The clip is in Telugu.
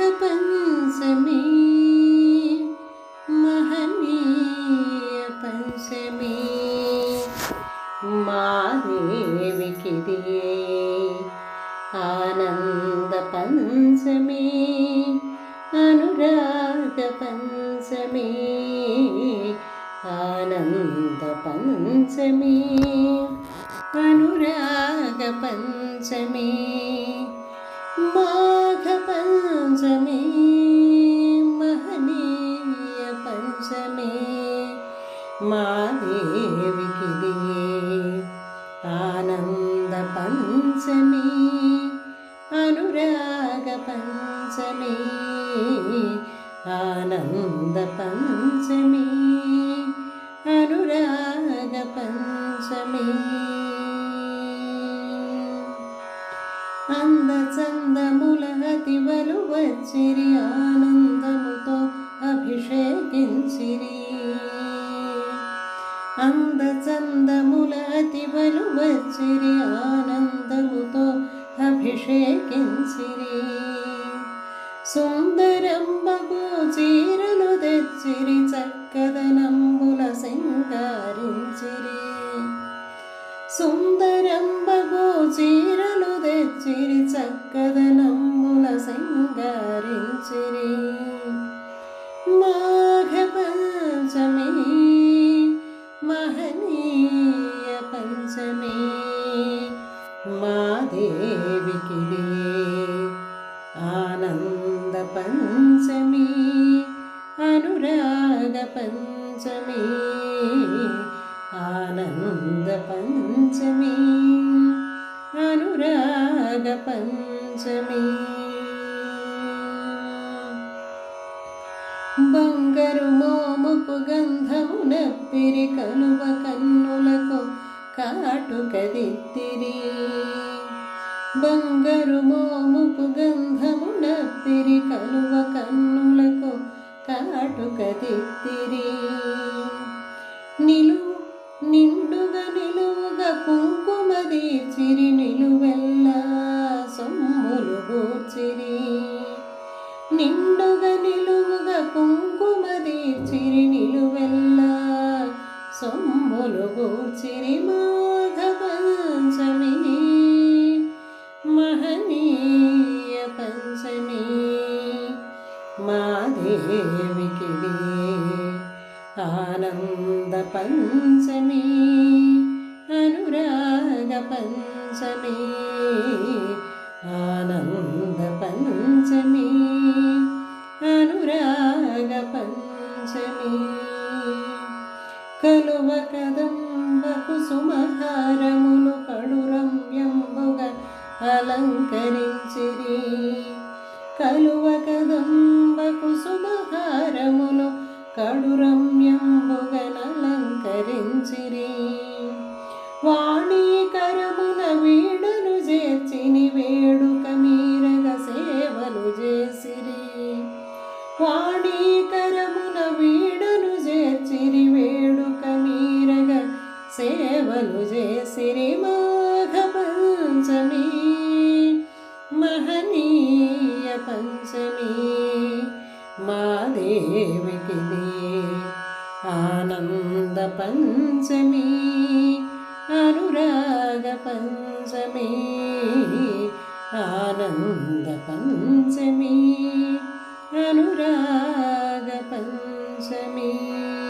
माघपञ्चमी महनीयपञ्चमी मादेविकिदिये आनन्दपञ्चमी अनुरागपञ्चमी आनन्दपञ्चमी अनुरागपञ्चमी माघपञ्चमी महनीय पञ्चमी मा देवि किरिये आनन्दपञ्चमी अनुरागपञ्चमी आनन्दपञ्चमी अनुराग అందచందముల అతివలు వచ్చిరి ఆనందముతో అభిషేకించిరి. అంద అతివలు వచ్చిరి ఆనందముతో అభిషేకించిరి. సుందరంబకు చీరలు తెచ్చిరి చక్కదనంబుల సింగారించిరి సుందరంబకు చీర చిరి చక్కదనంబుల సింగారించిరి. మాఘ పంచమి మహనీయ పంచమి మా మాదేవికి ఆనంద పంచమి అనురాగ పంచమి ఆనంద పంచమి. పంచమి. బంగారు మోముకు గంధమున పిరి కనువ కన్నులకు కాటుకదిత్తిరి. బంగరు మోముకు గంధమున పిరి కనువ కన్నులకు కాటుకదిత్తిరి. నిలు నిండుగా నిలువుగా కుంకుమది చిరి గూర్చిరి నిండుగా నిలువుగా కుంకుమ తీర్చిరి నిలువెల్లా. సొమ్ములు గూర్చిరి మాఘ పంచమి మహనీయ పంచమి. మా దేవికి ఆనంద పంచమి. అనురాగ పంచమి. పంచమి అనురాగ పంచమి. కలువ కదంబ కుసుమహారములు కడురమ్యంబుగ అలంకరించిరి. కలువ కదంబ కుసుమహారములు కడురమ్యంబుగనలంకరించిరి మహనీయ పంచమి. మాదేవికి ఆనంద పంచమి. అనురాగ పంచమి. ఆనంద పంచమి. అనురాగ పంచమి.